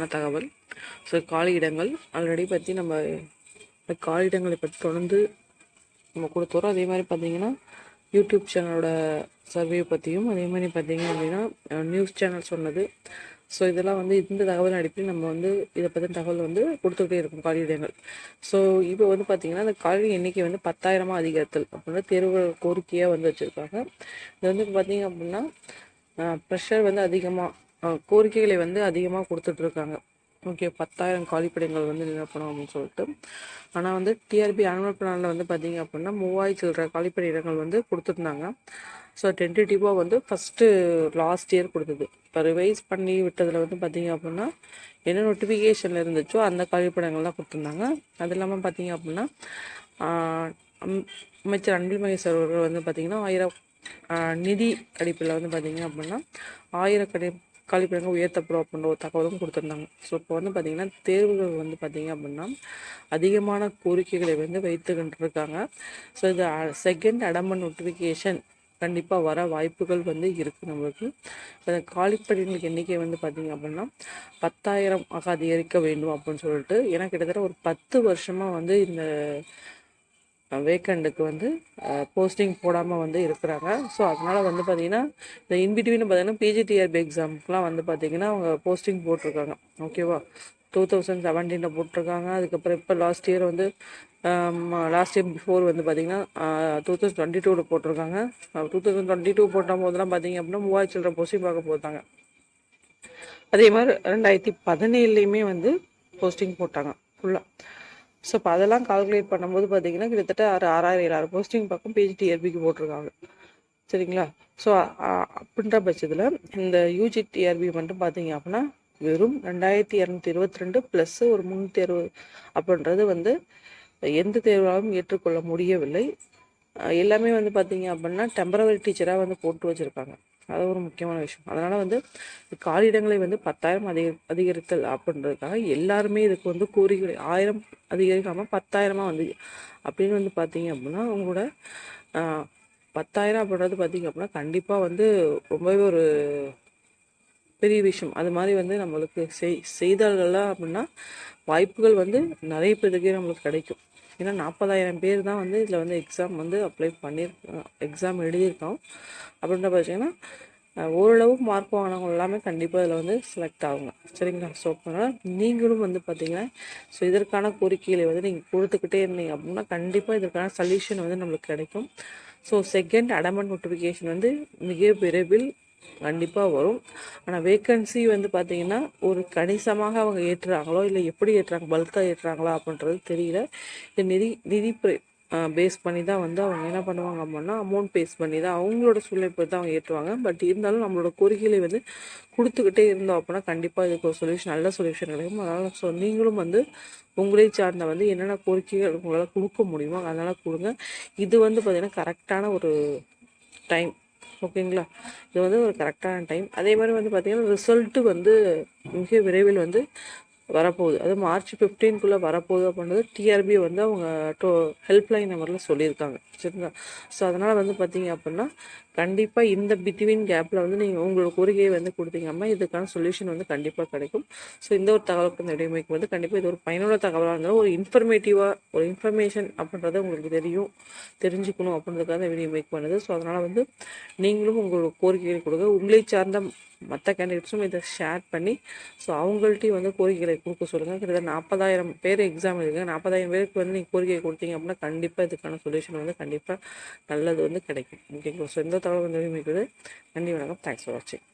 முக்கியமான தகவல். So காலியிடங்கள். Already பற்றி நம்ம காலியிடங்களை பற்றி தொடர்ந்து நம்ம கொடுத்துறோம் அதே மாதிரி பார்த்தீங்கன்னா யூடியூப் சேனலோட சர்வே பற்றியும் அதே மாதிரி பார்த்தீங்க அப்படின்னா நியூஸ் சேனல் சொன்னது. ஸோ இதெல்லாம் வந்து இந்த தகவல் அடிப்படையில் நம்ம வந்து இதை பற்றின தகவல் வந்து கொடுத்துக்கிட்டே இருக்கும் காலி இடங்கள் ஸோ இப்போ வந்து பார்த்திங்கன்னா அந்த காலி எண்ணிக்கை வந்து பத்தாயிரமாக அதிகரித்தல் அப்படின்னா தேர்வு கோரிக்கையாக வந்து வச்சுருக்காங்க. இது வந்து பார்த்திங்க அப்படின்னா ப்ரெஷர் வந்து அதிகமாக கோரிக்கைகளை வந்து அதிகமாக கொடுத்துட்ருக்காங்க. ஓகே பத்தாயிரம் காலிப்படைகள் வந்து நிரப்பணும் அப்படின்னு சொல்லிட்டு. ஆனால் வந்து டிஆர்பி ஆனுவல் பிளானில் வந்து பார்த்தீங்க அப்படின்னா மூவாயிரம் சில்லற காலிப்படை இடங்கள் வந்து கொடுத்துருந்தாங்க. ஸோ டென்டேட்டிவாக வந்து ஃபஸ்ட்டு லாஸ்ட் இயர் கொடுத்தது. இப்போ ரிவைஸ் பண்ணி விட்டதில் வந்து பார்த்தீங்க அப்படின்னா என்ன நோட்டிஃபிகேஷனில் இருந்துச்சோ அந்த காலிப்படங்கள்லாம் தான் கொடுத்துருந்தாங்க. அது இல்லாமல் பார்த்தீங்க அப்படின்னா அமைச்சர் அன்பில் மகேஸ்வர் அவர்கள் வந்து பார்த்திங்கன்னா ஆயிரம் நிதி அடிப்பில் வந்து பார்த்திங்க அப்படின்னா ஆயிரக்கடி கழிப்பிடங்கள் உயர்த்தப்படும் அப்படின்ற ஒரு தகவலும் கொடுத்துருந்தாங்க. ஸோ இப்போ வந்து பார்த்திங்கன்னா தேர்வுகள் வந்து பார்த்திங்க அப்படின்னா அதிகமான கோரிக்கைகளை வந்து வைத்துக்கிட்டு இருக்காங்க ஸோ இது செகண்ட் அடம்பன் நோட்டிஃபிகேஷன் கண்டிப்பாக வர வாய்ப்புகள் வந்து இருக்குது நம்மளுக்கு. இப்போ காலிப்படிகளுக்கு எண்ணிக்கை வந்து பார்த்திங்க அப்படின்னா பத்தாயிரம் ஆக அதிகரிக்க வேண்டும் அப்படின்னு சொல்லிட்டு ஏன்னா கிட்டத்தட்ட ஒரு பத்து வருஷமாக வந்து இந்த வேக்கண்டுக்கு வந்து போஸ்டிங் போடாமல் வந்து இருக்கிறாங்க. ஸோ அதனால் வந்து பார்த்திங்கன்னா இந்த இன்பிட்வீன் பார்த்திங்கன்னா பிஜிடிஆர்பி எக்ஸாமுக்குலாம் வந்து பார்த்திங்கன்னா அவங்க போஸ்டிங் போட்டிருக்காங்க. ஓகேவா டூ தௌசண்ட் செவன்டீனில் போட்டிருக்காங்க. அதுக்கப்புறம் இப்போ லாஸ்ட் இயர் வந்து லாஸ்ட் இயர் பிஃபோர் வந்து பார்த்திங்கன்னா டூ தௌசண்ட் டுவெண்ட்டி டூவில் போட்டிருக்காங்க. டூ தௌசண்ட் டுவெண்ட்டி டூ போட்ட போதெல்லாம் பார்த்திங்க அப்படின்னா மூவாயிரத்தி சில்லற போஸ்டிங் பார்க்க போட்டாங்க. அதே மாதிரி ரெண்டாயிரத்தி பதினேழுலேயுமே வந்து போஸ்டிங் போட்டாங்க. ஃபுல்லாக ஸோ இப்போ அதெல்லாம் கால்குலேட் பண்ணும்போது பார்த்தீங்கன்னா கிட்டத்தட்ட ஆறு ஆறாயிரம் ஏழாயிரம் போஸ்டிங் பக்கம் பிஜிடிஆர்பிக்கு போட்டிருக்காங்க. சரிங்களா? ஸோ அப்படின்ற பட்சத்தில் இந்த யூஜி டிஆர்பி மட்டும் பார்த்தீங்க அப்படின்னா வெறும் ரெண்டாயிரத்தி இரநூத்தி இருபத்தி ரெண்டு ப்ளஸ் ஒரு முந்நூற்றி அறுபது அப்படின்றது வந்து எந்த தேர்வாலும் ஏற்றுக்கொள்ள முடியவில்லை. எல்லாமே வந்து பார்த்தீங்க அப்படின்னா டெம்பரவரி டீச்சராக வந்து போட்டு வச்சுருக்காங்க. அது ஒரு முக்கியமான விஷயம். அதனால் வந்து காலிடங்களை வந்து பத்தாயிரம் அதிக அதிகரித்தல் அப்படின்றதுக்காக எல்லாருமே இதுக்கு வந்து கோரிக்கை ஆயிரம் அதிகரிக்காமல் பத்தாயிரமாக வந்து அப்படின்னு வந்து பார்த்தீங்க அப்படின்னா உங்களோட பத்தாயிரம் அப்படின்றது பார்த்தீங்க அப்படின்னா கண்டிப்பாக வந்து ரொம்பவே ஒரு பெரிய விஷயம். அது மாதிரி வந்து நம்மளுக்கு செய் செய்தார்கள்லாம் அப்படின்னா வாய்ப்புகள் வந்து நிறைய பேருக்கு நம்மளுக்கு கிடைக்கும். ஏன்னா நாற்பதாயிரம் பேர் தான் வந்து இதில் வந்து எக்ஸாம் வந்து அப்ளை பண்ணியிருக்கோம் எக்ஸாம் எழுதியிருக்கோம். அப்படின்ற பார்த்தீங்கன்னா ஓரளவு மார்க் வாங்கினவங்க எல்லாமே கண்டிப்பாக இதில் வந்து செலக்ட் ஆகுங்க. சரிங்களா? ஸோ அதனால் நீங்களும் வந்து பார்த்தீங்கன்னா ஸோ இதற்கான கோரிக்கைகளை வந்து நீங்கள் கொடுத்துக்கிட்டே இருந்தீங்க அப்படின்னா கண்டிப்பாக இதற்கான சொல்யூஷன் வந்து நம்மளுக்கு கிடைக்கும். ஸோ செகண்ட் அடமெண்ட் நோட்டிஃபிகேஷன் வந்து மிக விரைவில் கண்டிப்பாக வரும். ஆனால் வேக்கன்சி வந்து பார்த்திங்கன்னா ஒரு கணிசமாக அவங்க ஏற்றுறாங்களோ இல்லை எப்படி ஏற்றுறாங்க பல்காக ஏற்றுறாங்களா அப்படின்றது தெரியல. இது நிதி நிதி பேஸ் பண்ணி தான் வந்து அவங்க என்ன பண்ணுவாங்க அப்படின்னா அமௌண்ட் பேஸ் பண்ணி தான் அவங்களோட சூழ்நிலை தான் அவங்க ஏற்றுவாங்க. பட் இருந்தாலும் நம்மளோட கோரிக்கைகளை வந்து கொடுத்துக்கிட்டே இருந்தோம் அப்படின்னா கண்டிப்பாக இதுக்கு ஒரு சொல்யூஷன் நல்ல சொல்யூஷன் கிடைக்கும். அதனால் ஸோ நீங்களும் வந்து உங்களே சார்ந்த வந்து என்னென்ன கோரிக்கைகள் உங்களால் கொடுக்க முடியுமோ அதனால் கொடுங்க. இது வந்து பார்த்திங்கன்னா கரெக்டான ஒரு டைம் ஓகேங்களா? இது வந்து ஒரு கரெக்டான டைம். அதே மாதிரி வந்து பார்த்திங்கன்னா ரிசல்ட்டு வந்து மிக விரைவில் வந்து வரப்போகுது. அது மார்ச் ஃபிஃப்டீன்குள்ளே வரப்போகுது அப்படின்றது டிஆர்பி வந்து அவங்க டோ ஹெல்ப்லைன் நம்பரில் சொல்லியிருக்காங்க. சரிங்களா? ஸோ அதனால் வந்து பார்த்தீங்க அப்படின்னா கண்டிப்பாக இந்த பிட்வீன் கேப்பில் வந்து நீங்கள் உங்களோட கோரிக்கையை வந்து கொடுத்தீங்கன்னா இதுக்கான சொல்யூஷன் வந்து கண்டிப்பாக கிடைக்கும். ஸோ இந்த ஒரு தகவலுக்கு இந்த இடைமைக்கு வந்து கண்டிப்பாக இது ஒரு பயனுள்ள தகவலாக இருந்தாலும் ஒரு இன்ஃபர்மேட்டிவாக ஒரு இன்ஃபர்மேஷன் அப்படின்றத உங்களுக்கு தெரியும் தெரிஞ்சுக்கணும் அப்படின்றதுக்காக இந்த வீடியோ மேக் பண்ணுது. ஸோ அதனால் வந்து நீங்களும் உங்களோட கோரிக்கைகளை கொடுங்க. உங்களை சார்ந்த மற்ற கேண்டிடேட்ஸும் இதை ஷேர் பண்ணி ஸோ அவங்கள்ட்டையும் வந்து கோரிக்கைகளை கொடுக்க சொல்லுங்கள் கிட்டத்தட்ட நாற்பதாயிரம் பேர் எக்ஸாம் எழுதுங்க. நாற்பதாயிரம் பேருக்கு வந்து நீங்கள் கோரிக்கை கொடுத்தீங்க அப்படின்னா கண்டிப்பாக இதுக்கான சொல்யூஷன் வந்து கண்டிப்பாக நல்லது வந்து கிடைக்கும். ஓகேங்களா ஸோ இந்த தகவல் வந்து நன்றி வணக்கம். தேங்க்ஸ் ஃபார் வாட்சிங்